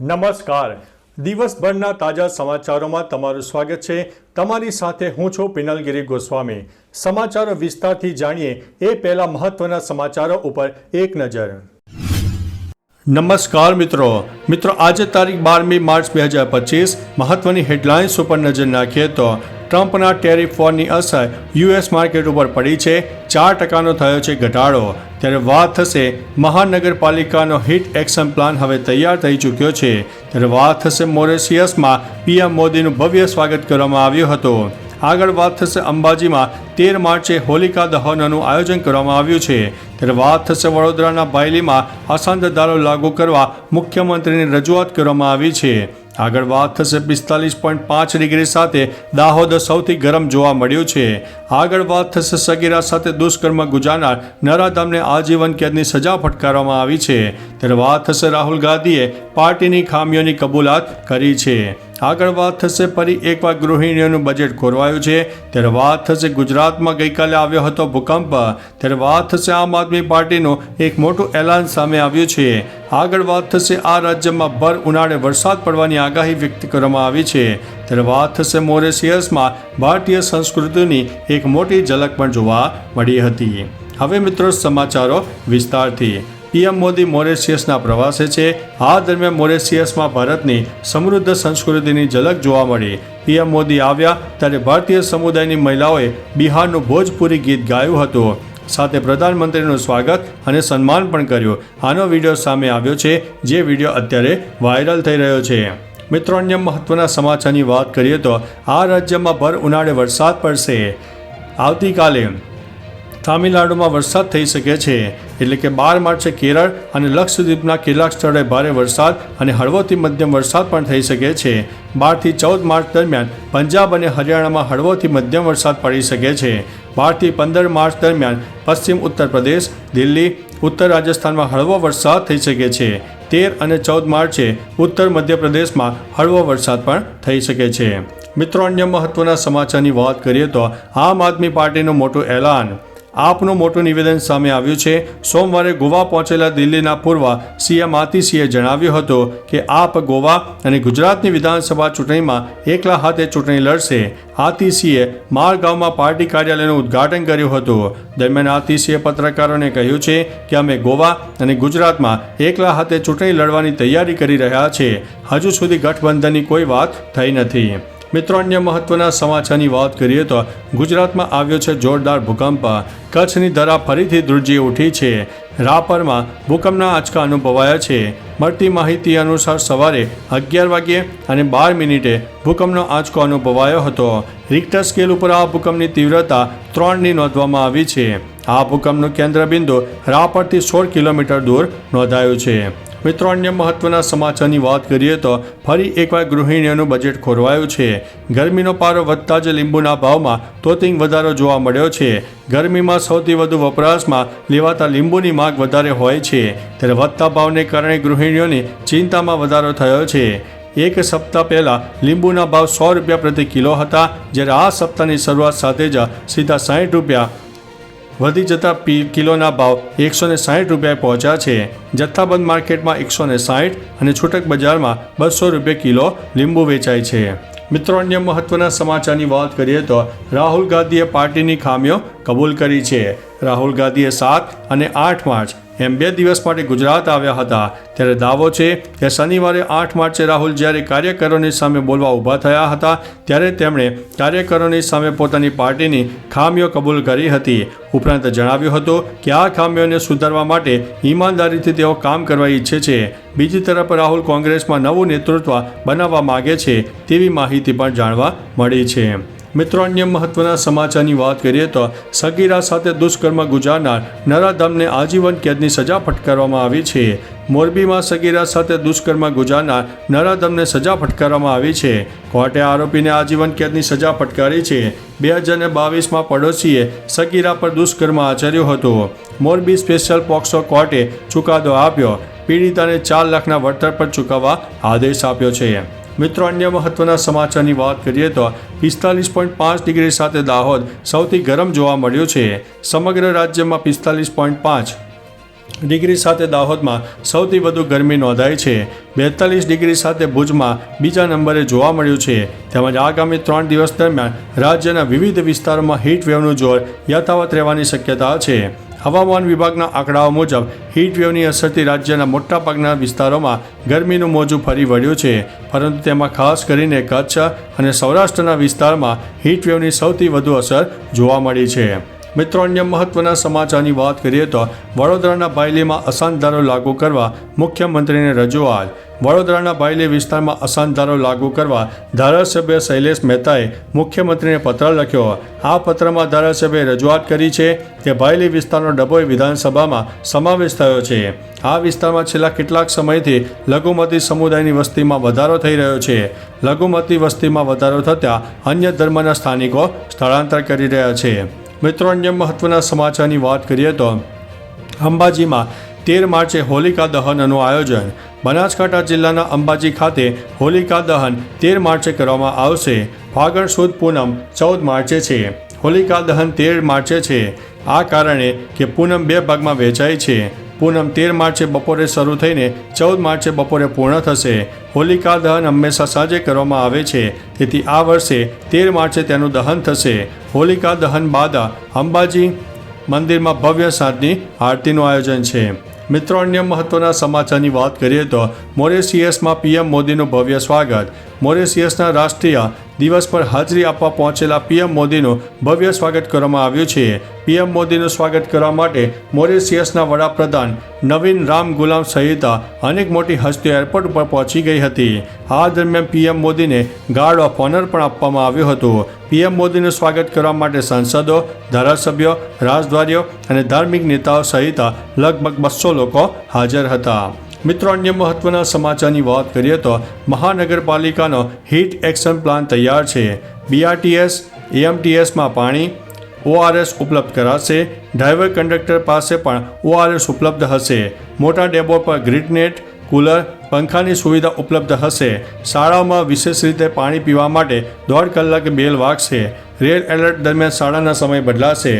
નમસ્કાર. દિવસભરના તાજા સમાચારોમાં તમારું સ્વાગત છે. તમારી સાથે હું છું પિનલગીરી ગોસ્વામી. સમાચારો વિસ્તારથી જાણીએ એ પહેલા મહત્વના સમાચારો ઉપર એક નજર. નમસ્કાર મિત્રો. મિત્રો, આજે તારીખ બારમી માર્ચ બે હજાર પચીસ. મહત્વની હેડલાઇન્સ ઉપર નજર નાખીએ તો ટ્રમ્પના ટેરિફ વોરની અસર યુએસ માર્કેટ ઉપર પડી છે. ચાર ટકાનો થયો છે ઘટાડો. ત્યારે વાત થશે મહાનગરપાલિકાનો હિટ એક્શન પ્લાન હવે તૈયાર થઈ ચૂક્યો છે. ત્યારે વાત થશે મોરેશિયસમાં પીએમ મોદીનું ભવ્ય સ્વાગત કરવામાં આવ્યું હતું. આગળ વાત થશે અંબાજીમાં તેર માર્ચે હોલિકા દહનનું આયોજન કરવામાં આવ્યું છે. ત્યારે વાત થશે વડોદરાના બાયલીમાં અસાંધદારો લાગુ કરવા મુખ્યમંત્રીની રજૂઆત કરવામાં આવી છે. આગળ વાત થશે પિસ્તાલીસ પોઈન્ટ પાંચ ડિગ્રી સાથે. દાહોદ સૌથી ગરમ જોવા મળ્યું છે. આગળ વાત થશે સગીરા સાથે દુષ્કર્મ ગુજારનાર. નરાધામને આજીવન કેદની સજા ફટકારવામાં આવી છે. ત્યારે વાત થશે રાહુલ ગાંધીએ પાર્ટીની ખામીઓની કબૂલાત કરી છે. આગળ વાત થશે ફરી એકવાર ગૃહિણીઓનું બજેટ ખોરવાયું છે. ત્યારે વાત થશે ગુજરાતમાં ગઈકાલે આવ્યો હતો ભૂકંપ. ત્યારે વાત થશે આમ આદમી પાર્ટીનું એક મોટું એલાન સામે આવ્યું છે. આગળ વાત થશે આ રાજ્યમાં ભર ઉનાળે વરસાદ પડવાની આગાહી વ્યક્ત કરવામાં આવી છે. ત્યારે વાત થશે મોરેશિયસમાં ભારતીય સંસ્કૃતિની એક મોટી ઝલક પણ જોવા મળી હતી. હવે મિત્રો સમાચારો વિસ્તારથી. પીએમ મોદી મોરેશિયસના પ્રવાસે છે. આ દરમિયાન મોરેશિયસમાં ભારતની સમૃદ્ધ સંસ્કૃતિની ઝલક જોવા મળી. પીએમ મોદી આવ્યા ત્યારે ભારતીય સમુદાયની મહિલાઓએ બિહારનું ભોજપુરી ગીત ગાયું હતું. સાથે પ્રધાનમંત્રીનું સ્વાગત અને સન્માન પણ કર્યું. આનો વીડિયો સામે આવ્યો છે, જે વીડિયો અત્યારે વાયરલ થઈ રહ્યો છે. મિત્રો, અન્ય મહત્વના સમાચારની વાત કરીએ તો આ રાજ્યમાં ભર ઉનાળે વરસાદ પડશે. આવતીકાલે તામિલનાડુમાં વરસાદ થઈ શકે છે. એટલે કે બાર માર્ચે કેરળ અને લક્ષદ્વીપના કેટલાક સ્થળે ભારે વરસાદ અને હળવોથી મધ્યમ વરસાદ પણ થઈ શકે છે. બારથી ચૌદ માર્ચ દરમિયાન પંજાબ અને હરિયાણામાં હળવોથી મધ્યમ વરસાદ પડી શકે છે. બારથી પંદર માર્ચ દરમિયાન પશ્ચિમ ઉત્તર પ્રદેશ, દિલ્હી, ઉત્તર રાજસ્થાનમાં હળવો વરસાદ થઈ શકે છે. તેર અને ચૌદ માર્ચે ઉત્તર મધ્યપ્રદેશમાં હળવો વરસાદ પણ થઈ શકે છે. મિત્રો, અન્ય મહત્વના સમાચારની વાત કરીએ તો આમ આદમી પાર્ટીનું મોટું એલાન આપનું મોટું નિવેદન સામે આવ્યું છે. સોમવારે ગોવા પહોંચેલા દિલ્હીના પૂર્વ સીએમ આતિશીએ જણાવ્યું હતું કે આપ ગોવા અને ગુજરાતની વિધાનસભા ચૂંટણીમાં એકલા હાથે ચૂંટણી લડશે. આતિશીએ મારગાંવમાં પાર્ટી કાર્યાલયનું ઉદ્ઘાટન કર્યું હતું. દરમિયાન આતિશીએ પત્રકારોને કહ્યું છે કે અમે ગોવા અને ગુજરાતમાં એકલા હાથે ચૂંટણી લડવાની તૈયારી કરી રહ્યા છે. હજુ સુધી ગઠબંધનની કોઈ વાત થઈ નથી. મિત્રો, અન્ય મહત્વના સમાચારની વાત કરીએ તો ગુજરાતમાં આવ્યો છે જોરદાર ભૂકંપ. કચ્છની ધરા ફરીથી ધ્રુજી ઉઠી છે. રાપરમાં ભૂકંપના આંચકા અનુભવાયા છે. મળતી માહિતી અનુસાર સવારે અગિયાર વાગ્યે અને બાર મિનિટે ભૂકંપનો આંચકો અનુભવાયો હતો. રિક્ટર સ્કેલ ઉપર આ ભૂકંપની તીવ્રતા ત્રણની નોંધવામાં આવી છે. આ ભૂકંપનું કેન્દ્રબિંદુ રાપરથી સોળ કિલોમીટર દૂર નોંધાયું છે. મિત્રો, અન્ય મહત્વના સમાચારની વાત કરીએ તો ફરી એકવાર ગૃહિણીઓનું બજેટ ખોરવાયું છે. ગરમીનો પારો વધતા જ લીંબુના ભાવમાં તોતિંગ વધારો જોવા મળ્યો છે. ગરમીમાં સૌથી વધુ વપરાશમાં લેવાતા લીંબુની માગ વધારે હોય છે. ત્યારે વધતા ભાવને કારણે ગૃહિણીઓની ચિંતામાં વધારો થયો છે. એક સપ્તાહ પહેલાં લીંબુના ભાવ સો રૂપિયા પ્રતિ કિલો હતા, જ્યારે આ સપ્તાહની શરૂઆત સાથે જ સીધા સાઠ રૂપિયા વધી જતા કિલોના ભાવ એકસો ને સાઠ રૂપિયા પહોંચ્યા છે. જથ્થાબંધ માર્કેટમાં એકસો ને સાઠ અને છૂટક બજારમાં બસો રૂપિયા કિલો લીંબુ વેચાય છે. મિત્રો, અન્ય મહત્વના સમાચારની વાત કરીએ તો રાહુલ ગાંધીએ પાર્ટીની ખામીઓ કબૂલ કરી છે. રાહુલ ગાંધીએ સાત અને આઠ માર્ચ એમ બે દિવસ માટે ગુજરાત આવ્યા હતા. ત્યારે દાવો છે કે શનિવારે આઠ માર્ચે રાહુલ જ્યારે કાર્યકરોની સામે બોલવા ઊભા થયા હતા, ત્યારે તેમણે કાર્યકરોની સામે પોતાની પાર્ટીની ખામીઓ કબૂલ કરી હતી. ઉપરાંત જણાવ્યું હતું કે આ ખામીઓને સુધારવા માટે ઈમાનદારીથી તેઓ કામ કરવા ઈચ્છે છે. બીજી તરફ રાહુલ કોંગ્રેસમાં નવું નેતૃત્વ બનાવવા માગે છે તેવી માહિતી પણ જાણવા મળી છે. મિત્રો, અન્ય મહત્વના સમાચારની વાત કરીએ તો સગીરા સાથે દુષ્કર્મ ગુજારનાર નરાધમને આજીવન કેદની સજા ફટકારવામાં આવી છે. મોરબીમાં સગીરા સાથે દુષ્કર્મ ગુજારનાર નરાધમને સજા ફટકારવામાં આવી છે. કોર્ટે આરોપીને આજીવન કેદની સજા ફટકારી છે. બે હજાર બાવીસમાં પડોશીએ સગીરા પર દુષ્કર્મ આચર્યું હતું. મોરબી સ્પેશિયલ પોક્સો કોર્ટે ચુકાદો આપ્યો. પીડિતાને ચાર લાખના વળતર પર ચૂકવવા આદેશ આપ્યો છે. મિત્રો, અન્ય મહત્વના સમાચારની વાત કરીએ તો પિસ્તાલીસ પોઈન્ટ પાંચ ડિગ્રી સાથે દાહોદ સૌથી ગરમ જોવા મળ્યું છે. સમગ્ર રાજ્યમાં પિસ્તાલીસ પોઈન્ટ પાંચ ડિગ્રી સાથે દાહોદમાં સૌથી વધુ ગરમી નોંધાઈ છે. બેતાલીસ ડિગ્રી સાથે ભુજમાં બીજા નંબરે જોવા મળ્યું છે. તેમજ આગામી ત્રણ દિવસ દરમિયાન રાજ્યના વિવિધ વિસ્તારોમાં હીટ વેવનું જોર યથાવત રહેવાની શક્યતા છે. હવામાન વિભાગના આંકડાઓ મુજબ વેવની અસરથી રાજ્યના મોટાભાગના વિસ્તારોમાં ગરમીનું મોજું ફરી વળ્યું છે. પરંતુ તેમાં ખાસ કરીને કચ્છ અને સૌરાષ્ટ્રના વિસ્તારમાં વેવની સૌથી વધુ અસર જોવા મળી છે. મિત્રો, અન્ય મહત્વના સમાચારની વાત કરીએ તો વડોદરાના બાયલીમાં અસાનધારો લાગુ કરવા મુખ્યમંત્રીને રજૂઆત. વડોદરાના બાયલી વિસ્તારમાં અસાનધારો લાગુ કરવા ધારાસભ્ય શૈલેષ મહેતાએ મુખ્યમંત્રીને પત્ર લખ્યો. આ પત્રમાં ધારાસભ્યએ રજૂઆત કરી છે કે બાયલી વિસ્તારનો ડભોઈ વિધાનસભામાં સમાવેશ થયો છે. આ વિસ્તારમાં છેલ્લા કેટલાક સમયથી લઘુમતી સમુદાયની વસ્તીમાં વધારો થઈ રહ્યો છે. લઘુમતી વસ્તીમાં વધારો થતાં અન્ય ધર્મના સ્થાનિકો સ્થળાંતર કરી રહ્યા છે. મિત્રો, અન્ય મહત્વના સમાચારની વાત કરીએ તો અંબાજીમાં તેર માર્ચે હોલિકા દહનનું આયોજન. બનાસકાંઠા જિલ્લાના અંબાજી ખાતે હોલિકા દહન તેર માર્ચે કરવામાં આવશે. ફાગણ સુદ પૂનમ ચૌદ માર્ચે છે. હોલિકા દહન તેર માર્ચે છે. આ કારણે કે પૂનમ બે ભાગમાં વહેંચાય છે. પૂનમ તેર માર્ચે બપોરે શરૂ થઈને ચૌદ માર્ચે બપોરે પૂર્ણ થશે. હોલિકા દહન હંમેશા સાંજે કરવામાં આવે છે. તેથી આ વર્ષે તેર માર્ચે તેનું દહન થશે. હોલિકા દહન બાદ અંબાજી મંદિરમાં ભવ્ય સાંજની આરતીનું આયોજન છે. મિત્રો, અન્ય મહત્વના સમાચારની વાત કરીએ તો મોરેશિયસમાં પીએમ મોદીનું ભવ્ય સ્વાગત. મોરેશિયસના રાષ્ટ્રીય દિવસ પર હાજરી આપવા પહોંચેલા પીએમ મોદીનું ભવ્ય સ્વાગત કરવામાં આવ્યું છે. પીએમ મોદીનું સ્વાગત કરવા માટે મોરિશિયસના વડાપ્રધાન નવીન રામ ગુલામ સહિત અનેક મોટી હસ્તીઓ એરપોર્ટ ઉપર પહોંચી ગઈ હતી. આ દરમિયાન પીએમ મોદીને ગાર્ડ ઓફ ઓનર પણ આપવામાં આવ્યું હતું. પીએમ મોદીનું સ્વાગત કરવા માટે સાંસદો, ધારાસભ્યો, રાજદ્વારીઓ અને ધાર્મિક નેતાઓ સહિત લગભગ બસો લોકો હાજર હતા. મિત્રો, અન્ય મહત્વના સમાચારની વાત કરીએ તો મહાનગરપાલિકાનો હીટ એક્શન પ્લાન તૈયાર છે. બીઆરટીએસ એએમટીએસમાં પાણી ઓઆરએસ ઉપલબ્ધ કરાશે. ડ્રાઈવર કંડક્ટર પાસે પણ ઓઆરએસ ઉપલબ્ધ હશે. મોટા ડેબો પર ગ્રીડનેટ કુલર, પંખાની સુવિધા ઉપલબ્ધ હશે. શાળાઓમાં વિશેષ રીતે પાણી પીવા માટે દોઢ કલાક બેલ વાગશે. રેડ એલર્ટ દરમિયાન શાળાના સમય બદલાશે.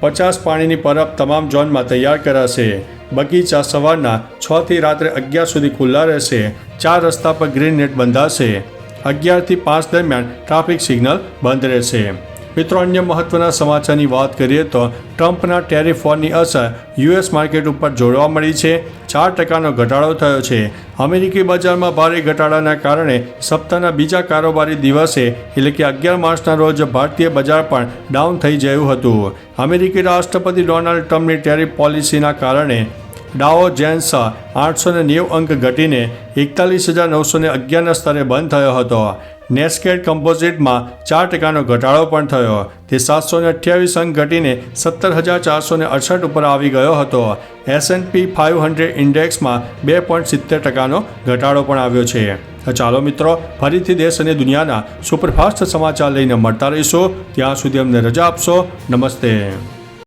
પચાસ પાણીની પરબ તમામ ઝોનમાં તૈયાર કરાશે. બગીચા સવારના છ થી રાત્રે અગિયાર સુધી ખુલ્લા રહેશે. ચાર રસ્તા પર ગ્રીન નેટ બંધાશે. અગિયારથી પાંચ દરમિયાન ટ્રાફિક સિગ્નલ બંધ રહેશે. મિત્રો, અન્ય મહત્વના સમાચારની વાત કરીએ તો ટ્રમ્પના ટેરિફ વોરની અસર યુએસ માર્કેટ ઉપર જોડવા મળી છે. ચાર ટકાનો ઘટાડો થયો છે. અમેરિકી બજારમાં ભારે ઘટાડાના કારણે સપ્તાહના બીજા કારોબારી દિવસે, એટલે કે અગિયાર માર્ચના રોજ, ભારતીય બજાર પણ ડાઉન થઈ ગયું હતું. અમેરિકી રાષ્ટ્રપતિ ડોનાલ્ડ ટ્રમ્પની ટેરિફ પોલિસીના કારણે ડાઓ જેન્સ આઠસો ને નેવું અંક ઘટીને એકતાલીસ હજાર નવસો ને અગિયારના સ્તરે બંધ થયો હતો. નેસ્કેટ કમ્પોઝિટમાં ચાર ટકાનો ઘટાડો પણ થયો. તે સાતસો ને અઠ્યાવીસ અંક ઘટીને સત્તર હજાર ચારસો ને અડસઠ ઉપર આવી ગયો હતો. એસએનપી ફાઇવ હંડ્રેડ ઇન્ડેક્સમાં બે પોઈન્ટ સિત્તેર ટકાનો ઘટાડો પણ આવ્યો છે. ચાલો મિત્રો, ફરીથી દેશ અને દુનિયાના સુપરફાસ્ટ સમાચાર લઈને મળતા રહીશું. ત્યાં સુધી અમને રજા આપશો. નમસ્તે.